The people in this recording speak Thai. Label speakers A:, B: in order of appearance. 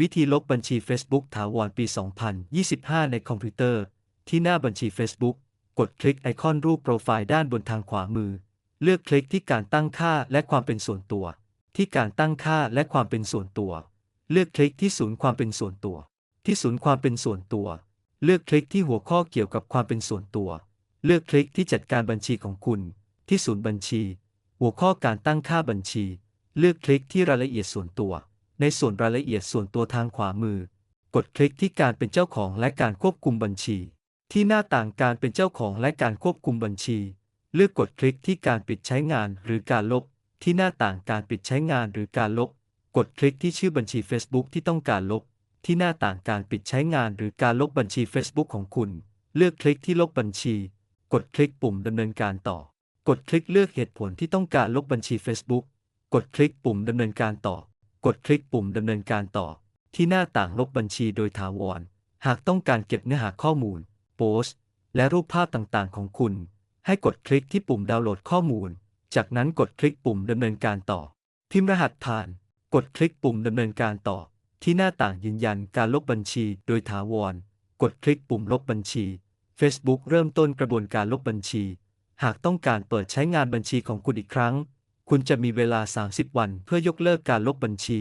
A: วิธีลบบัญชี Facebook ถาวรปี 2025 ในคอมพิวเตอร์ ที่หน้าบัญชี Facebook กดคลิกไอคอนรูปโปรไฟล์ด้านบนทางขวามือ เลือกคลิกที่การตั้งค่าและความเป็นส่วนตัว ที่การตั้งค่าและความเป็นส่วนตัว เลือกคลิกที่ศูนย์ความเป็นส่วนตัว ที่ศูนย์ความเป็นส่วนตัว เลือกคลิกที่หัวข้อเกี่ยวกับความเป็นส่วนตัว เลือกคลิกที่จัดการบัญชีของคุณ ที่ศูนย์บัญชี หัวข้อการตั้งค่าบัญชี เลือกคลิกที่รายละเอียดส่วนตัว ในส่วนรายละเอียดส่วนตัวทางขวามือ กดคลิกที่การเป็นเจ้าของและการควบคุมบัญชี ที่หน้าต่างการเป็นเจ้าของและการควบคุมบัญชี เลือกกดคลิกที่การปิดใช้งานหรือการลบ ที่หน้าต่างการปิดใช้งานหรือการลบ กดคลิกที่ชื่อบัญชี Facebook ที่ต้องการลบ ที่หน้าต่างการปิดใช้งานหรือการลบบัญชี Facebook ของคุณ เลือกคลิกที่ลบบัญชี กดคลิกปุ่มดำเนินการต่อ กดคลิกเลือกเหตุผลที่ต้องการลบบัญชี Facebook กดคลิกปุ่มดำเนินการต่อ กดคลิกปุ่มดำเนินการต่อ ที่หน้าต่างลบบัญชีโดยถาวร หากต้องการเก็บเนื้อหาข้อมูล โพสต์ และรูปภาพต่างๆ ของคุณ ให้กดคลิกที่ปุ่มดาวน์โหลดข้อมูล จากนั้นกดคลิกปุ่มดำเนินการต่อ พิมพ์รหัสผ่าน กดคลิกปุ่มดำเนินการต่อ ที่หน้าต่างยืนยันการลบบัญชีโดยถาวร กดคลิกปุ่มลบบัญชี Facebook เริ่มต้นกระบวนการลบบัญชี หากต้องการเปิดใช้งานบัญชีของคุณอีกครั้ง คุณจะมีเวลา 30 วันเพื่อยกเลิกการลบบัญชี